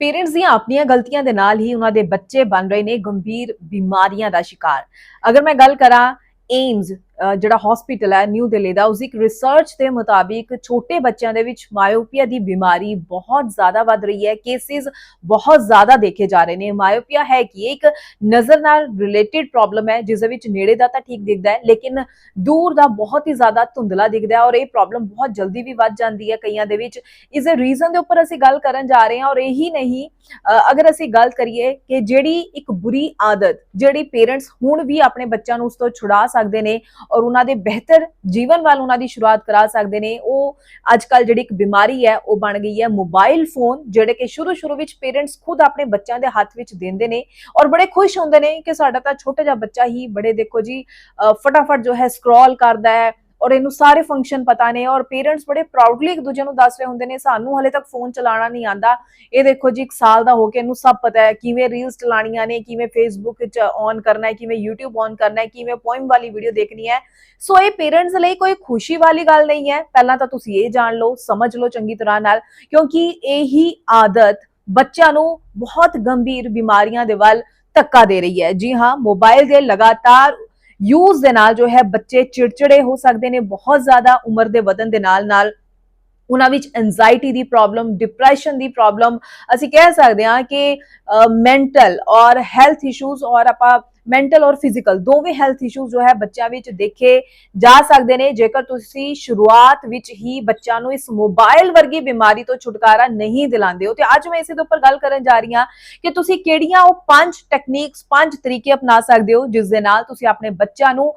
Parents ਦੀਆਂ ਆਪਣੀਆਂ ਗਲਤੀਆਂ ਦੇ ਨਾਲ ਹੀ ਉਹਨਾਂ ਦੇ ਬੱਚੇ ਬਣ ਰਹੇ ਨੇ ਗੰਭੀਰ ਬਿਮਾਰੀਆਂ ਦਾ ਸ਼ਿਕਾਰ। ਅਗਰ ਮੈਂ ਗੱਲ ਕਰਾਂ ਏਮਸ ਜਿਹੜਾ ਹਸਪੀਟਲ ਹੈ ਨਿਊ ਦਿੱਲੀ ਦਾ, ਉਸ ਦੀ ਇੱਕ ਰਿਸਰਚ ਦੇ ਮੁਤਾਬਿਕ ਛੋਟੇ ਬੱਚਿਆਂ ਦੇ ਵਿੱਚ ਮਾਇਓਪੀਆ ਦੀ ਬਿਮਾਰੀ ਬਹੁਤ ਜ਼ਿਆਦਾ ਵੱਧ ਰਹੀ ਹੈ। ਕੇਸਿਸ ਬਹੁਤ ਜ਼ਿਆਦਾ ਦੇਖੇ ਜਾ ਰਹੇ ਨੇ। ਮਾਇਓਪੀਆ ਹੈ ਕਿ ਇਹ ਇੱਕ ਨਜ਼ਰ ਨਾਲ ਰਿਲੇਟਡ ਪ੍ਰੋਬਲਮ ਹੈ, ਜਿਸ ਦੇ ਵਿੱਚ ਨੇੜੇ ਦਾ ਤਾਂ ਠੀਕ ਦਿਖਦਾ ਹੈ, ਲੇਕਿਨ ਦੂਰ ਦਾ ਬਹੁਤ ਹੀ ਜ਼ਿਆਦਾ ਧੁੰਦਲਾ ਦਿਖਦਾ ਹੈ ਔਰ ਇਹ ਪ੍ਰੋਬਲਮ ਬਹੁਤ ਜਲਦੀ ਵੀ ਵੱਧ ਜਾਂਦੀ ਹੈ ਕਈਆਂ ਦੇ ਵਿੱਚ। ਇਸ ਦੇ ਰੀਜ਼ਨ ਦੇ ਉੱਪਰ ਅਸੀਂ ਗੱਲ ਕਰਨ ਜਾ ਰਹੇ ਹਾਂ ਔਰ ਇਹੀ ਨਹੀਂ ਅਗਰ ਅਸੀਂ ਗੱਲ ਕਰੀਏ ਕਿ ਜਿਹੜੀ ਇੱਕ ਬੁਰੀ ਆਦਤ, ਜਿਹੜੀ ਪੇਰੈਂਟਸ ਹੁਣ ਵੀ ਆਪਣੇ ਬੱਚਿਆਂ ਨੂੰ ਉਸ ਤੋਂ ਛੁਡਾ ਸਕਦੇ ਨੇ ਔਰ ਉਹਨਾਂ ਦੇ ਬਿਹਤਰ ਜੀਵਨ ਵੱਲ ਉਹਨਾਂ ਦੀ ਸ਼ੁਰੂਆਤ ਕਰਾ ਸਕਦੇ ਨੇ। ਉਹ ਅੱਜ ਕੱਲ ਜਿਹੜੀ ਇੱਕ ਬਿਮਾਰੀ ਹੈ ਉਹ ਬਣ ਗਈ ਹੈ ਮੋਬਾਈਲ ਫੋਨ ਜਿਹੜੇ ਕਿ ਸ਼ੁਰੂ ਸ਼ੁਰੂ ਵਿੱਚ ਪੇਰੈਂਟਸ ਖੁਦ ਆਪਣੇ ਬੱਚਿਆਂ ਦੇ ਹੱਥ ਵਿੱਚ ਦਿੰਦੇ ਨੇ ਔਰ ਬੜੇ ਖੁਸ਼ ਹੁੰਦੇ ਨੇ ਕਿ ਸਾਡਾ ਤਾਂ ਛੋਟਾ ਜਿਹਾ ਬੱਚਾ ਹੀ ਬੜੇ ਦੇਖੋ ਜੀ ਅ, ਫਟਾਫਟ ਜੋ ਹੈ ਸਕਰੋਲ ਕਰਦਾ ਹੈ। ਔਰ ਇਹਨੂੰ ਸਾਰੇ ਫੰਕਸ਼ਨ ਪਤਾ ਨੇ ਔਰ ਪੇਰੈਂਟਸ ਬੜੇ ਪ੍ਰਾਊਡਲੀ ਇੱਕ ਦੂਜੇ ਨੂੰ ਦੱਸ ਰਹੇ ਹੁੰਦੇ ਨੇ, ਸਾਨੂੰ ਹਲੇ ਤੱਕ ਫੋਨ ਚਲਾਉਣਾ ਨਹੀਂ ਆਂਦਾ ਇਹ ਦੇਖੋ ਜੀ, ਇੱਕ ਸਾਲ ਦਾ ਹੋ ਕੇ ਇਹਨੂੰ ਸਭ ਪਤਾ ਹੈ, ਕਿਵੇਂ ਰੀਲਸ ਚਲਾਣੀਆਂ ਨੇ, ਕਿਵੇਂ ਫੇਸਬੁੱਕ 'ਚ ਔਨ ਕਰਨਾ ਹੈ, ਕਿਵੇਂ YouTube ਔਨ ਕਰਨਾ ਹੈ, ਕਿਵੇਂ ਪੋਇਮ ਵਾਲੀ ਵੀਡੀਓ ਦੇਖਣੀ ਹੈ। ਸੋ ਇਹ ਪੇਰੈਂਟਸ ਲਈ ਕੋਈ ਖੁਸ਼ੀ ਵਾਲੀ ਗੱਲ ਨਹੀਂ ਹੈ। ਪਹਿਲਾਂ ਤਾਂ ਤੁਸੀਂ ਇਹ ਜਾਣ ਲਓ, ਸਮਝ ਲਓ ਚੰਗੀ ਤਰ੍ਹਾਂ ਨਾਲ, ਕਿਉਂਕਿ ਇਹੀ ਆਦਤ ਬੱਚਿਆਂ ਨੂੰ ਬਹੁਤ ਗੰਭੀਰ ਬਿਮਾਰੀਆਂ ਦੇ ਵੱਲ ਧੱਕਾ ਦੇ ਰਹੀ ਹੈ। ਜੀ ਹਾਂ ਮੋਬਾਈਲ ਦੇ ਲਗਾਤਾਰ ਯੂਜ਼ ਦੇ ਨਾਲ ਜੋ ਹੈ ਬੱਚੇ ਚਿੜਚਿੜੇ ਹੋ ਸਕਦੇ ਨੇ, ਬਹੁਤ ਜ਼ਿਆਦਾ ਉਮਰ ਦੇ ਵਧਣ ਦੇ ਨਾਲ ਨਾਲ ਉਹਨਾਂ ਵਿੱਚ ਐਂਜ਼ਾਇਟੀ ਦੀ ਪ੍ਰੋਬਲਮ ਡਿਪਰੈਸ਼ਨ ਦੀ ਪ੍ਰੋਬਲਮ ਅਸੀਂ ਕਹਿ ਸਕਦੇ ਹਾਂ ਕਿ ਮੈਂਟਲ ਔਰ ਹੈਲਥ ਇਸ਼ੂਜ਼ ਔਰ ਆਪਾਂ ਮੈਂਟਲ ਔਰ ਫਿਜ਼ੀਕਲ ਦੋਵੇਂ ਹੈਲਥ ਇਸ਼ੂਜ਼ ਜੋ ਹੈ ਬੱਚਿਆਂ ਵਿੱਚ ਦੇਖੇ ਜਾ ਸਕਦੇ ਨੇ। ਜੇਕਰ ਤੁਸੀਂ ਸ਼ੁਰੂਆਤ ਵਿੱਚ ਹੀ ਬੱਚਿਆਂ ਨੂੰ ਇਸ ਮੋਬਾਈਲ ਵਰਗੀ ਬਿਮਾਰੀ ਤੋਂ ਛੁਟਕਾਰਾ ਨਹੀਂ ਦਿਲਾਉਂਦੇ ਹੋ, ਤੇ ਅੱਜ ਮੈਂ ਇਸੇ ਦੇ ਉੱਪਰ ਗੱਲ ਕਰਨ ਜਾ ਰਹੀ ਹਾਂ ਕਿ ਤੁਸੀਂ ਕਿਹੜੀਆਂ ਉਹ ਪੰਜ ਟੈਕਨੀਕਸ ਪੰਜ ਤਰੀਕੇ ਅਪਣਾ ਸਕਦੇ ਹੋ, ਜਿਸ ਦੇ ਨਾਲ ਤੁਸੀਂ ਆਪਣੇ ਬੱਚਿਆਂ ਨੂੰ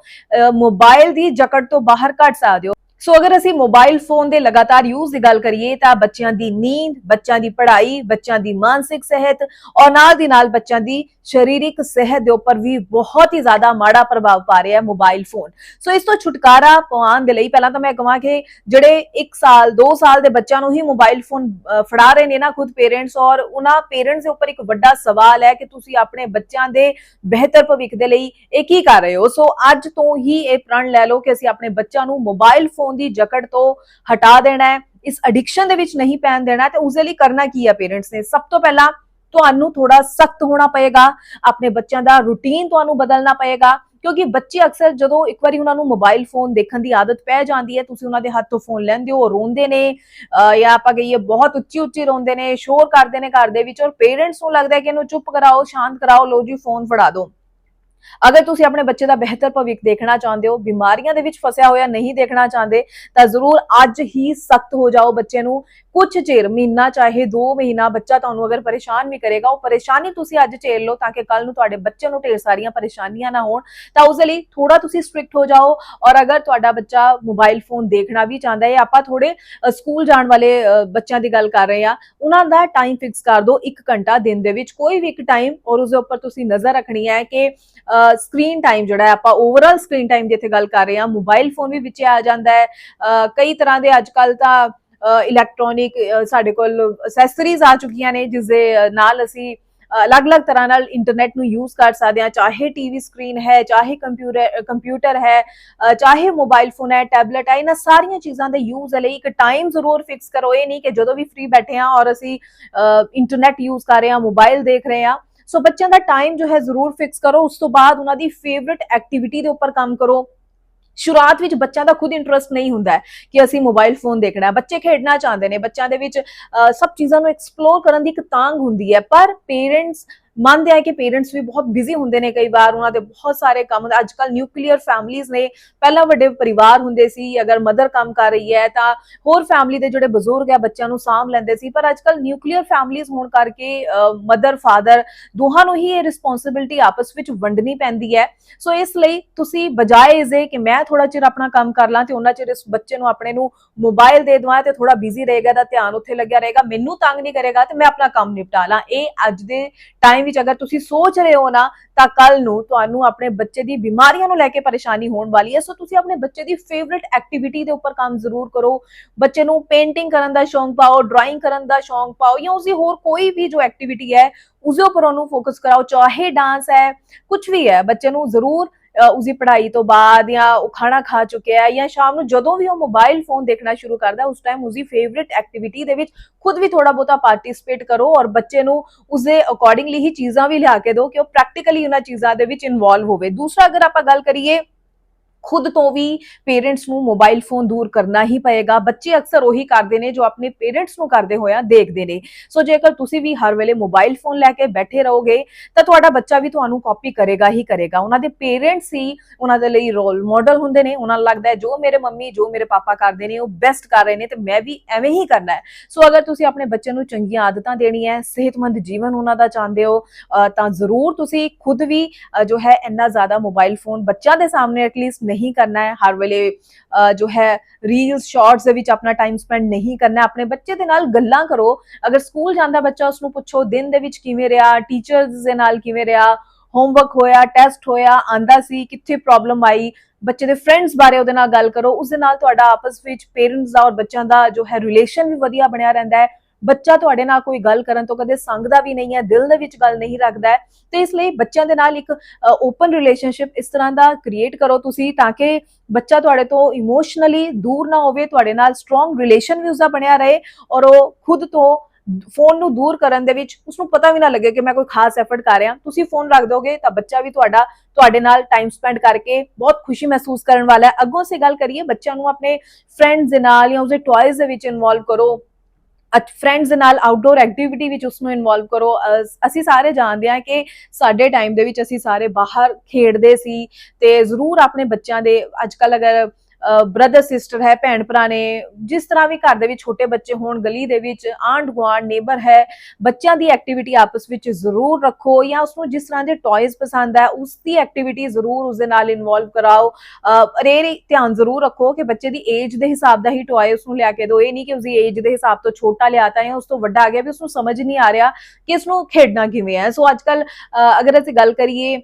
ਮੋਬਾਈਲ ਦੀ ਜਕੜ ਤੋਂ ਬਾਹਰ ਕੱਢ ਸਕਦੇ ਹੋ। ਸੋ ਅਗਰ ਅਸੀਂ ਮੋਬਾਈਲ ਫੋਨ ਦੇ ਲਗਾਤਾਰ ਯੂਜ਼ ਦੀ ਗੱਲ ਕਰੀਏ, ਤਾਂ ਬੱਚਿਆਂ ਦੀ ਨੀਂਦ, ਬੱਚਿਆਂ ਦੀ ਪੜ੍ਹਾਈ, ਬੱਚਿਆਂ ਦੀ ਮਾਨਸਿਕ ਸਿਹਤ ਔਰ ਨਾਲ ਦੀ ਨਾਲ ਬੱਚਿਆਂ ਦੀ ਸਰੀਰਕ ਸਿਹਤ ਦੇ ਉੱਪਰ ਵੀ ਬਹੁਤ ਹੀ ਜ਼ਿਆਦਾ ਮਾੜਾ ਪ੍ਰਭਾਵ ਪਾ ਰਿਹਾ ਹੈ ਮੋਬਾਈਲ ਫੋਨ ਸੋ ਇਸ ਤੋਂ ਛੁਟਕਾਰਾ ਪਾਉਣ ਦੇ ਲਈ ਪਹਿਲਾਂ ਤਾਂ ਮੈਂ ਕਹਾਂ ਕਿ ਜਿਹੜੇ 1 ਸਾਲ 2 ਸਾਲ ਦੇ ਬੱਚਿਆਂ ਨੂੰ ਹੀ ਮੋਬਾਈਲ ਫੋਨ ਫੜਾ ਰਹੇ ਨੇ ਨਾ ਖੁਦ ਪੇਰੈਂਟਸ ਔਰ ਉਹਨਾਂ ਪੇਰੈਂਟਸ ਦੇ ਉੱਪਰ ਇੱਕ ਵੱਡਾ ਸਵਾਲ ਹੈ ਕਿ ਤੁਸੀਂ ਆਪਣੇ ਬੱਚਿਆਂ ਦੇ ਬਿਹਤਰ ਭਵਿੱਖ ਦੇ ਲਈ ਇਹ ਕੀ ਕਰ ਰਹੇ ਹੋ? ਸੋ ਅੱਜ ਤੋਂ ਹੀ ਇਹ ਪ੍ਰਣ ਲੈ ਲਓ ਕਿ ਅਸੀਂ ਆਪਣੇ ਬੱਚਿਆਂ ਨੂੰ ਮੋਬਾਈਲ ਫੋਨ ਦੀ ਜਕੜ ਤੋਂ ਹਟਾ ਦੇਣਾ ਹੈ, ਇਸ ਐਡਿਕਸ਼ਨ ਦੇ ਵਿੱਚ ਨਹੀਂ ਪੈਣ ਦੇਣਾ ਤੇ ਉਸ ਦੇ ਲਈ ਕਰਨਾ ਕੀ ਹੈ ਪੇਰੈਂਟਸ ਨੇ? ਸਭ ਤੋਂ ਪਹਿਲਾਂ ਤੁਹਾਨੂੰ ਥੋੜਾ ਸਖਤ ਹੋਣਾ ਪਏਗਾ, ਆਪਣੇ ਬੱਚਿਆਂ ਦਾ ਰੂਟੀਨ ਤੁਹਾਨੂੰ ਬਦਲਣਾ ਪਏਗਾ, ਕਿਉਂਕਿ ਬੱਚੇ ਅਕਸਰ ਜਦੋਂ ਇੱਕ ਵਾਰੀ ਉਹਨਾਂ ਨੂੰ ਮੋਬਾਈਲ ਫੋਨ ਦੇਖਣ ਦੀ ਆਦਤ ਪੈ ਜਾਂਦੀ ਹੈ, ਤੁਸੀਂ ਉਹਨਾਂ ਦੇ ਹੱਥੋਂ ਫੋਨ ਲੈਂਦੇ ਹੋ ਰੋਂਦੇ ਨੇ, ਅਹ ਜਾਂ ਆਪਾਂ ਕਹੀਏ ਬਹੁਤ ਉੱਚੀ ਉੱਚੀ ਰੋਂਦੇ ਨੇ, ਸ਼ੋਰ ਕਰਦੇ ਨੇ ਘਰ ਦੇ ਵਿੱਚ, ਔਰ ਪੇਰੈਂਟਸ ਨੂੰ ਲੱਗਦਾ ਕਿ ਇਹਨੂੰ ਚੁੱਪ ਕਰਾਓ, ਸ਼ਾਂਤ ਕਰਾਓ ਲੋ ਜੀ ਫੋਨ ਫੜਾ ਦਿਓ। ਅਗਰ ਤੁਸੀਂ ਆਪਣੇ ਬੱਚੇ ਦਾ ਬਿਹਤਰ ਭਵਿੱਖ ਦੇਖਣਾ ਚਾਹੁੰਦੇ ਹੋ ਬਿਮਾਰੀਆਂ ਦੇ ਵਿੱਚ ਫਸਿਆ ਹੋਇਆ ਨਹੀਂ ਦੇਖਣਾ ਚਾਹੁੰਦੇ ਤਾਂ ਜ਼ਰੂਰ ਅੱਜ ਹੀ ਸਖਤ ਹੋ ਜਾਓ ਬੱਚੇ ਨੂੰ। ਕੁਝ ਚਿਰ ਮਹੀਨਾ ਚਾਹੇ 2 ਮਹੀਨਾ ਬੱਚਾ ਤੁਹਾਨੂੰ ਅਗਰ ਪਰੇਸ਼ਾਨ ਵੀ ਕਰੇਗਾ ਉਹ ਪਰੇਸ਼ਾਨੀ ਤੁਸੀਂ ਅੱਜ ਝੇਲ ਲਓ ਤਾਂ ਕਿ ਕੱਲ ਨੂੰ ਤੁਹਾਡੇ ਬੱਚੇ ਨੂੰ ਢੇਰ ਸਾਰੀਆਂ ਪਰੇਸ਼ਾਨੀਆਂ ਨਾ ਹੋਣ। ਤਾਂ ਉਸ ਲਈ ਥੋੜਾ ਤੁਸੀਂ ਸਟ੍ਰਿਕਟ ਹੋ ਜਾਓ ਔਰ ਅਗਰ ਤੁਹਾਡਾ ਬੱਚਾ ਮੋਬਾਈਲ ਫੋਨ ਦੇਖਣਾ ਵੀ ਚਾਹੁੰਦਾ ਹੈ ਆਪਾਂ ਥੋੜੇ ਸਕੂਲ ਜਾਣ ਵਾਲੇ ਅ, ਬੱਚਿਆਂ ਦੀ ਗੱਲ ਕਰ ਰਹੇ ਆ ਉਹਨਾਂ ਦਾ ਟਾਈਮ ਫਿਕਸ ਕਰ ਦਿਓ 1 ਘੰਟਾ ਦਿਨ ਦੇ ਵਿੱਚ। ਕੋਈ ਵੀ ਇੱਕ ਟਾਈਮ ਔਰ ਉਸ ਦੇ ਉੱਪਰ ਤੁਸੀਂ ਨਜ਼ਰ ਰੱਖਣੀ ਹੈ ਕਿ ਸਕਰੀਨ ਟਾਈਮ ਜਿਹੜਾ ਹੈ, ਆਪਾਂ ਓਵਰਆਲ ਸਕਰੀਨ ਟਾਈਮ ਦੀ ਇੱਥੇ ਗੱਲ ਕਰ ਰਹੇ ਹਾਂ ਮੋਬਾਈਲ ਫੋਨ ਵੀ ਵਿੱਚ ਆ ਜਾਂਦਾ ਹੈ। ਕਈ ਤਰ੍ਹਾਂ ਦੇ ਅੱਜ ਕੱਲ ਤਾਂ ਇਲੈਕਟ੍ਰੋਨਿਕ ਸਾਡੇ ਕੋਲ ਅਸੈਸਰੀਜ਼ ਆ ਚੁੱਕੀਆਂ ਨੇ ਜਿਸ ਦੇ ਨਾਲ ਅਸੀਂ ਅਲੱਗ-ਅਲੱਗ ਤਰ੍ਹਾਂ ਨਾਲ ਇੰਟਰਨੈਟ ਨੂੰ ਯੂਜ਼ ਕਰ ਸਕਦੇ ਹਾਂ। ਚਾਹੇ ਟੀਵੀ ਸਕਰੀਨ ਹੈ, ਚਾਹੇ ਕੰਪਿਊਟਰ ਕੰਪਿਊਟਰ ਹੈ ਚਾਹੇ ਮੋਬਾਈਲ ਫੋਨ ਹੈ ਟੈਬਲੇਟ ਹੈ, ਇਹਨਾਂ ਸਾਰੀਆਂ ਚੀਜ਼ਾਂ ਦੇ ਯੂਜ਼ ਲਈ ਇੱਕ ਟਾਈਮ ਜ਼ਰੂਰ ਫਿਕਸ ਕਰੋ। ਇਹ ਨਹੀਂ ਕਿ ਜਦੋਂ ਵੀ ਫ੍ਰੀ ਬੈਠੇ ਹਾਂ ਔਰ ਅਸੀਂ ਇੰਟਰਨੈਟ ਯੂਜ਼ ਕਰ ਰਹੇ ਹਾਂ ਮੋਬਾਈਲ ਦੇਖ ਰਹੇ ਹਾਂ। ਸੋ ਬੱਚਿਆਂ ਦਾ ਟਾਈਮ ਜੋ ਹੈ ਜ਼ਰੂਰ ਫਿਕਸ ਕਰੋ ਉਸ ਤੋਂ ਬਾਅਦ ਉਹਨਾਂ ਦੀ ਫੇਵਰਿਟ ਐਕਟੀਵਿਟੀ ਦੇ ਉੱਪਰ ਕੰਮ ਕਰੋ। ਸ਼ੁਰੂਆਤ ਵਿੱਚ ਬੱਚਿਆਂ ਦਾ ਖੁਦ ਇੰਟਰਸਟ ਨਹੀਂ ਹੁੰਦਾ ਕਿ ਅਸੀਂ ਮੋਬਾਈਲ ਫੋਨ ਦੇਖਣਾ ਹੈ। ਬੱਚੇ ਖੇਡਣਾ ਚਾਹੁੰਦੇ ਨੇ ਬੱਚਿਆਂ ਦੇ ਵਿੱਚ ਅ, ਸਭ ਚੀਜ਼ਾਂ ਨੂੰ ਐਕਸਪਲੋਰ ਕਰਨ ਦੀ ਇੱਕ ਤਾਂਗ ਹੁੰਦੀ ਹੈ ਪਰ ਪੇਰੈਂਟਸ ਮੰਨਦੇ ਆ ਕਿ ਪੇਰੈਂਟਸ ਵੀ ਬਹੁਤ ਬਿਜ਼ੀ ਹੁੰਦੇ ਨੇ ਕਈ ਵਾਰ, ਉਹਨਾਂ ਦੇ ਬਹੁਤ ਸਾਰੇ ਕੰਮ ਅੱਜ ਕੱਲ ਨਿਊਕਲੀਅਰ ਫੈਮਲੀਆਂ ਨੇ, ਪਹਿਲਾਂ ਵੱਡੇ ਪਰਿਵਾਰ ਹੁੰਦੇ ਸੀ, ਅਗਰ ਮਦਰ ਕੰਮ ਕਰ ਰਹੀ ਹੈ ਤਾਂ ਹੋਰ ਫੈਮਲੀ ਦੇ ਜਿਹੜੇ ਬਜ਼ੁਰਗ ਹੈ ਬੱਚਿਆਂ ਨੂੰ ਸਾਂਭ ਲੈਂਦੇ ਸੀ। ਪਰ ਅੱਜ ਕੱਲ ਨਿਊਕਲੀਅਰ ਫੈਮਲੀਆਂ ਹੋਣ ਕਰਕੇ ਮਦਰ ਫਾਦਰ ਦੋਹਾਂ ਨੂੰ ਹੀ ਇਹ ਰਿਸਪੌਂਸਿਬਿਲਟੀ ਆਪਸ ਵਿੱਚ ਵੰਡਣੀ ਪੈਂਦੀ ਹੈ। ਸੋ ਇਸ ਲਈ ਤੁਸੀਂ ਬਜਾਏ ਇਸਦੇ ਕਿ ਮੈਂ ਥੋੜਾ ਚਿਰ ਆਪਣਾ ਕੰਮ ਕਰ ਲਾਂ ਤੇ ਉਹਨਾਂ ਚਿਰ ਇਸ ਬੱਚੇ ਨੂੰ ਆਪਣੇ ਨੂੰ ਮੋਬਾਈਲ ਦੇ ਦਵਾਂ ਤੇ ਥੋੜਾ ਬਿਜ਼ੀ ਰਹੇਗਾ ਦਾ ਧਿਆਨ ਉੱਥੇ ਲੱਗਿਆ ਰਹੇਗਾ, ਮੈਨੂੰ ਤੰਗ ਨਹੀਂ ਕਰੇਗਾ ਤੇ ਮੈਂ ਆਪਣਾ ਕੰਮ ਨਿਪਟਾ ਲਾਂ। ਇਹ ਅੱਜ ਦੇ ਟਾਈਮ ਵਿੱਚ ਅਗਰ ਤੁਸੀਂ ਸੋਚ ਰਹੇ ਹੋ ਨਾ, ਤਾਂ ਕੱਲ ਨੂੰ ਤੁਹਾਨੂੰ ਆਪਣੇ ਬੱਚੇ ਦੀ ਬਿਮਾਰੀਆਂ ਨੂੰ ਲੈ ਕੇ ਪਰੇਸ਼ਾਨੀ ਹੋਣ ਵਾਲੀ ਹੈ। ਸੋ ਤੁਸੀਂ ਆਪਣੇ ਬੱਚੇ ਦੀ ਫੇਵਰਿਟ ਐਕਟੀਵਿਟੀ ਦੇ ਉੱਪਰ ਕੰਮ ਜ਼ਰੂਰ ਕਰੋ। ਬੱਚੇ ਨੂੰ ਪੇਂਟਿੰਗ ਕਰਨ ਦਾ ਸ਼ੌਂਕ ਪਾਓ ਡਰਾਇੰਗ ਕਰਨ ਦਾ ਸ਼ੌਂਕ ਪਾਓ ਜਾਂ ਉਸਦੀ ਹੋਰ ਕੋਈ ਵੀ ਜੋ ਐਕਟੀਵਿਟੀ ਹੈ, ਉਸਦੇ ਉੱਪਰ ਉਹਨੂੰ ਫੋਕਸ ਕਰਾਓ। ਚਾਹੇ ਡਾਂਸ ਹੈ ਕੁਝ ਵੀ ਹੈ, ਬੱਚੇ ਨੂੰ ਜ਼ਰੂਰ ਉਸਦੀ ਪੜ੍ਹਾਈ ਤੋਂ ਬਾਅਦ ਜਾਂ ਉਹ ਖਾਣਾ ਖਾ ਚੁੱਕਿਆ ਹੈ ਜਾਂ ਸ਼ਾਮ ਨੂੰ ਜਦੋਂ ਵੀ ਉਹ ਮੋਬਾਈਲ ਫੋਨ ਦੇਖਣਾ ਸ਼ੁਰੂ ਕਰਦਾ ਉਸ ਟਾਈਮ ਉਸਦੀ ਫੇਵਰਿਟ ਐਕਟੀਵਿਟੀ ਦੇ ਵਿੱਚ ਖੁਦ ਵੀ ਥੋੜਾ ਬਹੁਤਾ ਪਾਰਟਿਸਿਪੇਟ ਕਰੋ ਔਰ ਬੱਚੇ ਨੂੰ ਉਸਦੇ ਅਕੋਰਡਿੰਗਲੀ ਹੀ ਚੀਜ਼ਾਂ ਵੀ ਲਿਆ ਕੇ ਦਿਓ ਕਿ ਉਹ ਪ੍ਰੈਕਟੀਕਲੀ ਉਹਨਾਂ ਚੀਜ਼ਾਂ ਦੇ ਵਿੱਚ ਇਨਵੋਲਵ ਹੋਵੇ। ਦੂਸਰਾ ਅਗਰ ਆਪਾਂ ਗੱਲ ਕਰੀਏ ਖੁਦ ਤੋਂ ਵੀ ਪੇਰੈਂਟਸ ਨੂੰ ਮੋਬਾਈਲ ਫੋਨ ਦੂਰ ਕਰਨਾ ਹੀ ਪਏਗਾ। ਬੱਚੇ ਅਕਸਰ ਉਹੀ ਕਰਦੇ ਨੇ ਜੋ ਆਪਣੇ ਪੇਰੈਂਟਸ ਨੂੰ ਕਰਦੇ ਹੋਇਆ ਦੇਖਦੇ ਨੇ। ਸੋ ਜੇਕਰ ਤੁਸੀਂ ਵੀ ਹਰ ਵੇਲੇ ਮੋਬਾਈਲ ਫੋਨ ਲੈ ਕੇ ਬੈਠੇ ਰਹੋਗੇ, ਤਾਂ ਤੁਹਾਡਾ ਬੱਚਾ ਵੀ ਤੁਹਾਨੂੰ ਕਾਪੀ ਕਰੇਗਾ ਹੀ ਕਰੇਗਾ। ਉਹਨਾਂ ਦੇ ਪੇਰੈਂਟਸ ਹੀ ਉਹਨਾਂ ਦੇ ਲਈ ਰੋਲ ਮਾਡਲ ਹੁੰਦੇ ਨੇ। ਉਹਨਾਂ ਨੂੰ ਲੱਗਦਾ ਹੈ ਜੋ ਮੇਰੇ ਮੰਮੀ, ਜੋ ਮੇਰੇ ਪਾਪਾ ਕਰਦੇ ਨੇ, ਉਹ ਬੈਸਟ ਕਰ ਰਹੇ ਨੇ ਤੇ ਮੈਂ ਵੀ ਐਵੇਂ ਹੀ ਕਰਨਾ ਹੈ। ਸੋ ਅਗਰ ਤੁਸੀਂ ਆਪਣੇ ਬੱਚੇ ਨੂੰ ਚੰਗੀਆਂ ਆਦਤਾਂ ਦੇਣੀਆਂ ਹੈ, ਸਿਹਤਮੰਦ ਜੀਵਨ ਉਹਨਾਂ ਦਾ ਚਾਹੁੰਦੇ ਹੋ ਤਾਂ ਜ਼ਰੂਰ ਤੁਸੀਂ ਖੁਦ ਵੀ ਜੋ ਹੈ, ਇੰਨਾ ਜ਼ਿਆਦਾ ਮੋਬਾਈਲ ਫੋਨ ਬੱਚਿਆਂ ਦੇ ਸਾਹਮਣੇ ਐਟਲੀਸਟ ਨਹੀਂ ਕਰਨਾ ਹੈ। ਹਰ ਵੇਲੇ ਜੋ ਹੈ ਰੀਲਸ ਸ਼ਾਰਟਸ ਦੇ ਵਿੱਚ ਆਪਣਾ ਟਾਈਮ ਸਪੈਂਡ ਨਹੀਂ ਕਰਨਾ ਆਪਣੇ ਬੱਚੇ ਦੇ ਨਾਲ ਗੱਲਾਂ ਕਰੋ। ਅਗਰ ਸਕੂਲ ਜਾਂਦਾ ਬੱਚਾ ਉਸ ਨੂੰ ਪੁੱਛੋ, ਦਿਨ ਦੇ ਵਿੱਚ ਕਿਵੇਂ ਰਿਹਾ? ਟੀਚਰਸ ਦੇ ਨਾਲ ਕਿਵੇਂ ਰਿਹਾ? ਹੋਮਵਰਕ ਹੋਇਆ ਟੈਸਟ ਹੋਇਆ, ਆਂਦਾ ਸੀ, ਕਿੱਥੇ ਪ੍ਰੋਬਲਮ ਆਈ? ਬੱਚੇ ਦੇ ਫਰੈਂਡਸ ਬਾਰੇ ਉਹਦੇ ਨਾਲ ਗੱਲ ਕਰੋ। ਉਸ ਦੇ ਨਾਲ ਤੁਹਾਡਾ ਆਪਸ ਵਿੱਚ ਪੇਰੈਂਟਸ ਦਾ ਔਰ ਬੱਚਿਆਂ ਦਾ ਜੋ ਹੈ ਰਿਲੇਸ਼ਨ ਵੀ ਵਧੀਆ ਬਣਿਆ ਰਹਿੰਦਾ ਹੈ। ਬੱਚਾ ਤੁਹਾਡੇ ਨਾਲ ਕੋਈ ਗੱਲ ਕਰਨ ਤੋਂ ਕਦੇ ਸੰਗਦਾ ਵੀ ਨਹੀਂ ਹੈ, ਦਿਲ ਦੇ ਵਿੱਚ ਗੱਲ ਨਹੀਂ ਰੱਖਦਾ ਹੈ, ਤੇ ਇਸ ਲਈ ਬੱਚਿਆਂ ਦੇ ਨਾਲ ਇੱਕ ਓਪਨ ਰਿਲੇਸ਼ਨਸ਼ਿਪ ਇਸ ਤਰ੍ਹਾਂ ਦਾ ਕ੍ਰੀਏਟ ਕਰੋ ਤੁਸੀਂ ਤਾਂ ਕਿ ਬੱਚਾ ਤੁਹਾਡੇ ਤੋਂ ਇਮੋਸ਼ਨਲੀ ਦੂਰ ਨਾ ਹੋਵੇ, ਤੁਹਾਡੇ ਨਾਲ ਸਟਰੋਂਗ ਰਿਲੇਸ਼ਨ ਵੀ ਉਸਦਾ ਬਣਿਆ ਰਹੇ ਔਰ ਉਹ ਖੁਦ ਤੋਂ ਫੋਨ ਨੂੰ ਦੂਰ ਕਰਨ ਦੇ ਵਿੱਚ ਉਸਨੂੰ ਪਤਾ ਵੀ ਨਾ ਲੱਗੇ ਕਿ ਮੈਂ ਕੋਈ ਖਾਸ ਐਫਰਟ ਕਰ ਰਿਹਾ। ਤੁਸੀਂ ਫੋਨ ਰੱਖ ਦੋਗੇ ਤਾਂ ਬੱਚਾ ਵੀ ਤੁਹਾਡਾ, ਤੁਹਾਡੇ ਨਾਲ ਟਾਈਮ ਸਪੈਂਡ ਕਰਕੇ ਬਹੁਤ ਖੁਸ਼ੀ ਮਹਿਸੂਸ ਕਰਨ ਵਾਲਾ ਹੈ। ਅੱਗੋਂ ਸੇ ਗੱਲ ਕਰੀਏ ਬੱਚਿਆਂ ਨੂੰ ਆਪਣੇ ਫਰੈਂਡਸ ਦੇ ਨਾਲ ਜਾਂ ਉਸਦੇ ਟੌਇਜ਼ ਦੇ ਵਿੱਚ ਇਨਵੋਲਵ ਕਰੋ। ਫਰੈਂਡਸ ਦੇ ਨਾਲ ਆਊਟਡੋਰ ਐਕਟੀਵਿਟੀ ਵਿੱਚ ਉਸ ਨੂੰ ਇਨਵੋਲਵ ਕਰੋ ਅਸੀਂ ਸਾਰੇ ਜਾਣਦੇ ਹਾਂ ਕਿ ਸਾਡੇ ਟਾਈਮ ਦੇ ਵਿੱਚ ਅਸੀਂ ਸਾਰੇ ਬਾਹਰ ਖੇਡਦੇ ਸੀ ਤੇ ਜ਼ਰੂਰ ਆਪਣੇ ਬੱਚਿਆਂ ਦੇ ਅੱਜ ਕੱਲ ਅਗਰ ਬ੍ਰਦਰ ਸਿਸਟਰ ਹੈ, ਭੈਣ ਭਰਾ ਨੇ, ਜਿਸ ਤਰ੍ਹਾਂ ਵੀ ਘਰ ਦੇ ਵਿੱਚ ਛੋਟੇ ਬੱਚੇ ਹੋਣ, ਗਲੀ ਦੇ ਵਿੱਚ ਆਂਢ ਗੁਆਂਢ ਨੇਬਰ ਹੈ, ਬੱਚਿਆਂ ਦੀ ਐਕਟੀਵਿਟੀ ਆਪਸ ਵਿੱਚ ਜ਼ਰੂਰ ਰੱਖੋ ਜਾਂ ਉਸ ਨੂੰ ਜਿਸ ਤਰ੍ਹਾਂ ਦੇ ਟੌਇਜ਼ ਪਸੰਦ ਹੈ, ਉਸ ਦੀ ਐਕਟੀਵਿਟੀ ਜ਼ਰੂਰ ਉਸ ਦੇ ਨਾਲ ਇਨਵੋਲਵ ਕਰਾਓ। ਅਰੇ ਧਿਆਨ ਜ਼ਰੂਰ ਰੱਖੋ ਕਿ ਬੱਚੇ ਦੀ ਏਜ ਦੇ ਹਿਸਾਬ ਦਾ ਹੀ ਟੌਏ ਉਸ ਨੂੰ ਲਿਆ ਕੇ ਦਿਓ। ਇਹ ਨਹੀਂ ਕਿ ਉਸਦੀ ਏਜ ਦੇ ਹਿਸਾਬ ਤੋਂ ਛੋਟਾ ਲਿਆਤਾ ਹੈ ਉਸ ਤੋਂ ਵੱਡਾ ਆ ਗਿਆ ਵੀ ਉਸ ਨੂੰ ਸਮਝ ਨਹੀਂ ਆ ਰਿਹਾ ਕਿ ਇਸ ਨੂੰ ਖੇਡਣਾ ਕਿਵੇਂ ਹੈ। ਸੋ ਅੱਜ ਕੱਲ ਅਗਰ ਅਸੀਂ ਗੱਲ ਕਰੀਏ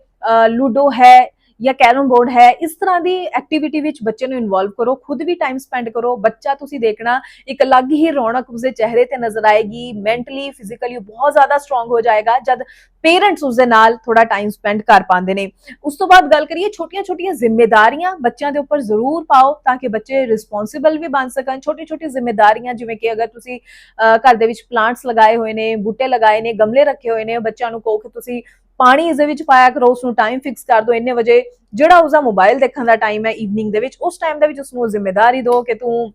ਲੂਡੋ ਹੈ ਜਾਂ ਕੈਰਮ ਬੋਰਡ ਹੈ ਇਸ ਤਰ੍ਹਾਂ ਦੀ ਐਕਟੀਵਿਟੀ ਵਿੱਚ ਬੱਚੇ ਨੂੰ ਇਨਵੋਲਵ ਕਰੋ ਖੁਦ ਵੀ ਟਾਈਮ ਸਪੈਂਡ ਕਰੋ ਬੱਚਾ ਤੁਸੀਂ ਦੇਖਣਾ ਇੱਕ ਅਲੱਗ ਹੀ ਰੌਣਕ ਉਸਦੇ ਚਿਹਰੇ ਤੇ ਨਜ਼ਰ ਆਏਗੀ ਮੈਂਟਲੀ ਫਿਜ਼ੀਕਲੀ ਬਹੁਤ ਜ਼ਿਆਦਾ ਸਟਰੋਂਗ ਹੋ ਜਾਏਗਾ ਜਦ ਪੇਰੈਂਟਸ ਉਸਦੇ ਨਾਲ ਥੋੜਾ ਟਾਈਮ ਸਪੈਂਡ ਕਰ ਪਾਉਂਦੇ ਨੇ। ਉਸ ਤੋਂ ਬਾਅਦ ਗੱਲ ਕਰੀਏ ਛੋਟੀਆਂ-ਛੋਟੀਆਂ ਜ਼ਿੰਮੇਵਾਰੀਆਂ ਬੱਚਿਆਂ ਦੇ ਉੱਪਰ ਜ਼ਰੂਰ ਪਾਓ ਤਾਂ ਕਿ ਬੱਚੇ ਰਿਸਪੌਂਸਿਬਲ ਵੀ ਬਣ ਸਕਣ। ਛੋਟੀ-ਛੋਟੀ ਜ਼ਿੰਮੇਵਾਰੀਆਂ ਜਿਵੇਂ ਕਿ ਅਗਰ ਤੁਸੀਂ ਅਹ, ਘਰ ਦੇ ਵਿੱਚ ਪਲਾਂਟਸ ਲਗਾਏ ਹੋਏ ਨੇ ਬੂਟੇ ਲਗਾਏ ਨੇ ਗਮਲੇ ਰੱਖੇ ਹੋਏ ਨੇ ਬੱਚਿਆਂ ਨੂੰ ਕਹੋ ਕਿ ਤੁਸੀਂ ਪਾਣੀ ਇਸ ਦੇ ਵਿੱਚ ਪਾਇਆ ਕਰੋ ਉਸ ਨੂੰ ਟਾਈਮ ਫਿਕਸ ਕਰ ਦਿਓ ਇੰਨੇ ਵਜੇ। ਜਿਹੜਾ ਉਸਦਾ ਮੋਬਾਈਲ ਦੇਖਣ ਦਾ ਟਾਈਮ ਹੈ ਈਵਨਿੰਗ ਦੇ ਵਿੱਚ, ਉਸ ਟਾਈਮ ਦੇ ਵਿੱਚ ਉਸ ਨੂੰ ਜ਼ਿੰਮੇਵਾਰੀ ਦਿਓ ਕਿ ਤੂੰ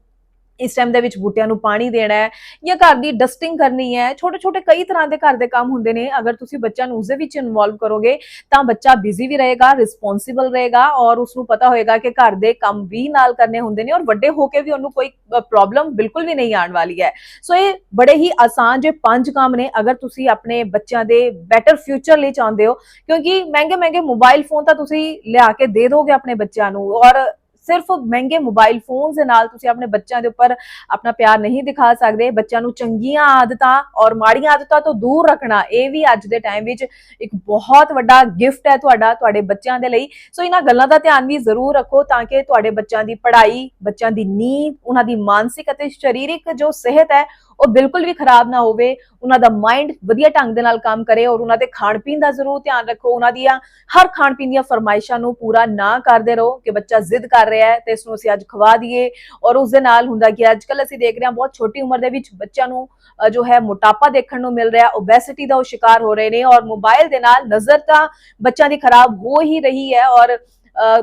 ਇਸ ਟਾਈਮ ਦੇ ਵਿੱਚ ਬੂਟਿਆਂ ਨੂੰ ਪਾਣੀ ਦੇਣਾ ਹੈ ਜਾਂ ਘਰ ਦੀ ਡਸਟਿੰਗ ਕਰਨੀ ਹੈ ਛੋਟੇ ਛੋਟੇ ਕਈ ਤਰ੍ਹਾਂ ਦੇ ਘਰ ਦੇ ਕੰਮ ਹੁੰਦੇ ਨੇ। ਅਗਰ ਤੁਸੀਂ ਬੱਚਿਆਂ ਨੂੰ ਉਸਦੇ ਵਿੱਚ ਇਨਵੋਲਵ ਕਰੋਗੇ, ਤਾਂ ਬੱਚਾ ਬਿਜ਼ੀ ਵੀ ਰਹੇਗਾ ਰਿਸਪੌਂਸਿਬਲ ਰਹੇਗਾ ਔਰ ਉਸ ਨੂੰ ਪਤਾ ਹੋਏਗਾ ਕਿ ਘਰ ਦੇ ਕੰਮ ਵੀ ਨਾਲ ਕਰਨੇ ਹੁੰਦੇ ਨੇ ਔਰ ਵੱਡੇ ਹੋ ਕੇ ਵੀ ਉਹਨੂੰ ਕੋਈ ਪ੍ਰੋਬਲਮ ਬਿਲਕੁਲ ਵੀ ਨਹੀਂ ਆਉਣ ਵਾਲੀ ਹੈ। ਸੋ ਇਹ ਬੜੇ ਹੀ ਆਸਾਨ ਜੇ ਪੰਜ ਕੰਮ ਨੇ। ਅਗਰ ਤੁਸੀਂ ਆਪਣੇ ਬੱਚਿਆਂ ਦੇ ਬੈਟਰ ਫਿਊਚਰ ਲਈ ਚਾਹੁੰਦੇ ਹੋ, ਕਿਉਂਕਿ ਮਹਿੰਗੇ ਮਹਿੰਗੇ ਮੋਬਾਈਲ ਫੋਨ ਤਾਂ ਤੁਸੀਂ ਲਿਆ ਕੇ ਦੇ ਦੋਗੇ ਆਪਣੇ ਬੱਚਿਆਂ ਨੂੰ ਔਰ ਸਿਰਫ ਮਹਿੰਗੇ ਮੋਬਾਈਲ ਫੋਨਸ ਦੇ ਨਾਲ ਤੁਸੀਂ ਆਪਣੇ ਬੱਚਿਆਂ ਦੇ ਉੱਪਰ ਆਪਣਾ ਪਿਆਰ ਨਹੀਂ ਦਿਖਾ ਸਕਦੇ, ਬੱਚਿਆਂ ਨੂੰ ਚੰਗੀਆਂ ਆਦਤਾਂ ਔਰ ਮਾੜੀਆਂ ਆਦਤਾਂ ਤੋਂ ਦੂਰ ਰੱਖਣਾ, ਇਹ ਵੀ ਅੱਜ ਦੇ ਟਾਈਮ ਵਿੱਚ ਇੱਕ ਬਹੁਤ ਵੱਡਾ ਗਿਫਟ ਹੈ ਤੁਹਾਡਾ, ਤੁਹਾਡੇ ਬੱਚਿਆਂ ਦੇ ਲਈ। ਸੋ ਇਹਨਾਂ ਗੱਲਾਂ ਦਾ ਧਿਆਨ ਵੀ ਜ਼ਰੂਰ ਰੱਖੋ ਤਾਂ ਕਿ ਤੁਹਾਡੇ ਬੱਚਿਆਂ ਦੀ ਪੜ੍ਹਾਈ, ਬੱਚਿਆਂ ਦੀ ਨੀਂਦ, ਉਹਨਾਂ ਦੀ ਮਾਨਸਿਕ ਅਤੇ ਸਰੀਰਕ ਜੋ ਸਿਹਤ ਹੈ, ਉਹ ਬਿਲਕੁਲ ਵੀ ਖਰਾਬ ਨਾ ਹੋਵੇ। ਉਹਨਾਂ ਦਾ ਮਾਈਂਡ ਵਧੀਆ ਢੰਗ ਦੇ ਨਾਲ ਕੰਮ ਕਰੇ ਔਰ ਉਹਨਾਂ ਦੇ ਖਾਣ ਪੀਣ ਦਾ ਜ਼ਰੂਰ ਧਿਆਨ ਰੱਖੋ। ਉਹਨਾਂ ਦੀਆਂ ਹਰ ਖਾਣ ਪੀਣ ਦੀਆਂ ਫਰਮਾਇਸ਼ਾਂ ਨੂੰ ਪੂਰਾ ਨਾ ਕਰਦੇ ਰਹੋ, ਕਿ ਬੱਚਾ ਜ਼ਿੱਦ ਕਰ ਰਿਹਾ ਹੈ ਤੇ ਇਸ ਨੂੰ ਅਸੀਂ ਅੱਜ ਖਵਾ ਦਈਏ ਔਰ ਉਸ ਦੇ ਨਾਲ ਹੁੰਦਾ ਕਿ ਅੱਜ ਕੱਲ ਅਸੀਂ ਦੇਖ ਰਹੇ ਹਾਂ ਬਹੁਤ ਛੋਟੀ ਉਮਰ ਦੇ ਵਿੱਚ ਬੱਚਿਆਂ ਨੂੰ ਜੋ ਹੈ ਮੋਟਾਪਾ ਦੇਖਣ ਨੂੰ ਮਿਲ ਰਿਹਾ ਓਬੈਸਿਟੀ ਦਾ ਉਹ ਸ਼ਿਕਾਰ ਹੋ ਰਹੇ ਨੇ ਔਰ ਮੋਬਾਈਲ ਦੇ ਨਾਲ ਨਜ਼ਰ ਤਾਂ ਬੱਚਿਆਂ ਦੀ ਖਰਾਬ ਹੋ ਹੀ ਰਹੀ ਹੈ ਔਰ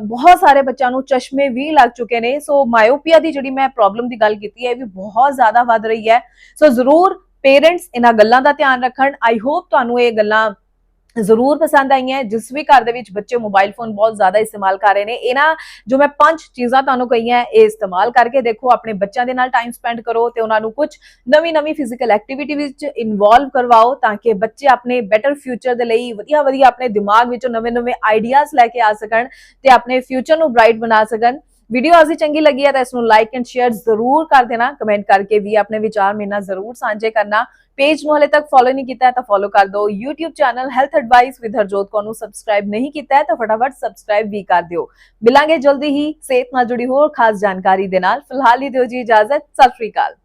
ਬਹੁਤ ਸਾਰੇ ਬੱਚਿਆਂ ਨੂੰ ਚਸ਼ਮੇ ਵੀ ਲੱਗ ਚੁੱਕੇ ਨੇ, ਸੋ ਮਾਇਓਪੀਆ ਦੀ ਜਿਹੜੀ ਮੈਂ ਪ੍ਰੋਬਲਮ ਦੀ ਗੱਲ ਕੀਤੀ ਹੈ ਇਹ ਵੀ ਬਹੁਤ ਜ਼ਿਆਦਾ ਵੱਧ ਰਹੀ ਹੈ, ਸੋ ਜ਼ਰੂਰ ਪੇਰੈਂਟਸ ਇਹਨਾਂ ਗੱਲਾਂ ਦਾ ਧਿਆਨ ਰੱਖਣ ਆਈ ਹੋਪ ਤੁਹਾਨੂੰ ਇਹ ਗੱਲਾਂ ਜ਼ਰੂਰ ਪਸੰਦ ਆਈਆਂ ਜਿਸ ਵੀ ਘਰ ਦੇ ਵਿੱਚ ਬੱਚੇ ਮੋਬਾਈਲ ਫੋਨ ਬਹੁਤ ਜ਼ਿਆਦਾ ਇਸਤੇਮਾਲ ਕਰ ਰਹੇ ਨੇ, ਇਹਨਾਂ ਜੋ ਮੈਂ ਪੰਜ ਚੀਜ਼ਾਂ ਤੁਹਾਨੂੰ ਕਹੀਆਂ ਇਹ ਇਸਤੇਮਾਲ ਕਰਕੇ ਦੇਖੋ, ਆਪਣੇ ਬੱਚਿਆਂ ਦੇ ਨਾਲ ਟਾਈਮ ਸਪੈਂਡ ਕਰੋ ਤੇ ਉਹਨਾਂ ਨੂੰ ਕੁਝ ਨਵੀਂ ਨਵੀਂ ਫਿਜ਼ੀਕਲ ਐਕਟੀਵਿਟੀ ਵਿੱਚ ਇਨਵੋਲਵ ਕਰਵਾਓ ਤਾਂ ਕਿ ਬੱਚੇ ਆਪਣੇ ਬੈਟਰ ਫਿਊਚਰ ਦੇ ਲਈ ਵਧੀਆ ਵਧੀਆ ਆਪਣੇ ਦਿਮਾਗ ਵਿੱਚੋਂ ਨਵੇਂ ਨਵੇਂ ਆਈਡੀਆਜ਼ ਲੈ ਕੇ ਆ ਸਕਣ ਤੇ ਆਪਣੇ ਫਿਊਚਰ ਨੂੰ ਬ੍ਰਾਈਟ ਬਣਾ ਸਕਣ। ਵੀਡੀਓ ਅਸੀਂ ਚੰਗੀ ਲੱਗੀ ਹੈ ਤਾਂ ਇਸ ਨੂੰ ਲਾਈਕ ਐਂਡ ਸ਼ੇਅਰ ਜ਼ਰੂਰ ਕਰ ਦੇਣਾ। ਕਮੈਂਟ ਕਰਕੇ ਵੀ ਆਪਣੇ ਵਿਚਾਰ ਮੇਰੇ ਨਾਲ ਜ਼ਰੂਰ ਸਾਂਝੇ ਕਰਨਾ। ਪੇਜ ਨੂੰ ਹਲੇ ਤੱਕ ਫੋਲੋ ਨਹੀਂ ਕੀਤਾ ਹੈ ਤਾਂ ਫੋਲੋ ਕਰ ਦਿਓ। YouTube channel health advice with Harjot Kaur ਨੂੰ ਸਬਸਕ੍ਰਾਈਬ ਨਹੀਂ ਕੀਤਾ ਹੈ ਤਾਂ ਫਟਾਫਟ ਸਬਸਕ੍ਰਾਈਬ ਵੀ ਕਰ ਦਿਓ। ਮਿਲਾਂਗੇ ਜਲਦੀ ਹੀ। ਸਿਹਤ ਨਾਲ ਜੁੜੀ ਹੋਰ ਖਾਸ ਜਾਣਕਾਰੀ ਦੇ ਨਾਲ। ਫਿਲਹਾਲ ਹੀ ਦਿਓ ਜੀ ਇਜਾਜ਼ਤ। ਸਤਿ ਸ਼੍ਰੀ ਅਕਾਲ।